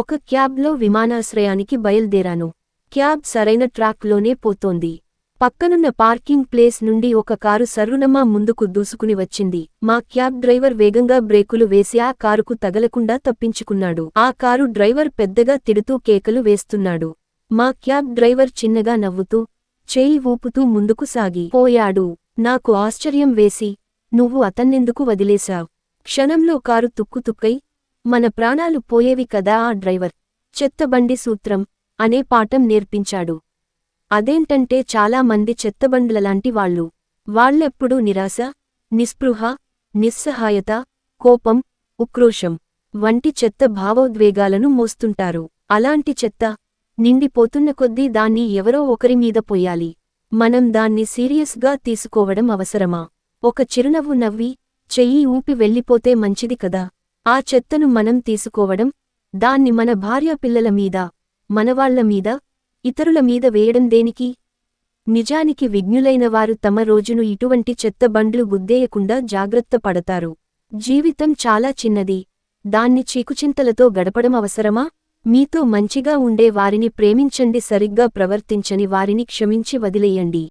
ఒక క్యాబ్లో విమానాశ్రయానికి బయల్దేరాను. క్యాబ్ సరైన ట్రాక్లోనే పోతోంది. పక్కనున్న పార్కింగ్ ప్లేస్ నుండి ఒక కారు సర్రునమ్మా ముందుకు దూసుకుని వచ్చింది. మా క్యాబ్ డ్రైవర్ వేగంగా బ్రేకులు వేసి ఆ కారుకు తగలకుండా తప్పించుకున్నాడు. ఆ కారు డ్రైవర్ పెద్దగా తిడుతూ కేకలు వేస్తున్నాడు. మా క్యాబ్ డ్రైవర్ చిన్నగా నవ్వుతూ చేయి ఊపుతూ ముందుకు సాగి. పోయాడు. నాకు ఆశ్చర్యం వేసి నువ్వు అతన్నెందుకు వదిలేశావ్? క్షణంలో కారు తుక్కుతుక్కై మన ప్రాణాలు పోయేవి కదా ఆ డ్రైవర్? చెత్తబండి సూత్రం అనే పాఠం నేర్పించాడు. అదేంటంటే చాలా మంది చెత్తబండ్లలాంటి వాళ్ళు. వాళ్ళెప్పుడూ నిరాశ నిస్పృహ నిస్సహాయత కోపం ఉక్రోషం వంటి చెత్త భావోద్వేగాలను మోస్తుంటారు. అలాంటి చెత్త నిండిపోతున్న కొద్దీ దాన్ని ఎవరో ఒకరి మీద మనం దాన్ని సీరియస్గా తీసుకోవడం అవసరమా? ఒక చిరునవ్వు నవ్వి చెయ్యి ఊపి వెళ్ళిపోతే మంచిది కదా? ఆ చెత్తను మనం తీసుకోవడం దాన్ని మన భార్యాపిల్లల మీద మనవాళ్ళ మీద ఇతరుల మీద వేయడం దేనికి? నిజానికి విజ్ఞులైన వారు తమ రోజును ఇటువంటి చెత్త బండ్లు గుద్దేయకుండా జాగ్రత్త పడతారు. జీవితం చాలా చిన్నది. దాన్ని చీకుచింతలతో గడపడం అవసరమా? మీతో మంచిగా ఉండే వారిని ప్రేమించండి సరిగ్గా ప్రవర్తించని వారిని క్షమించి వదిలేయండి.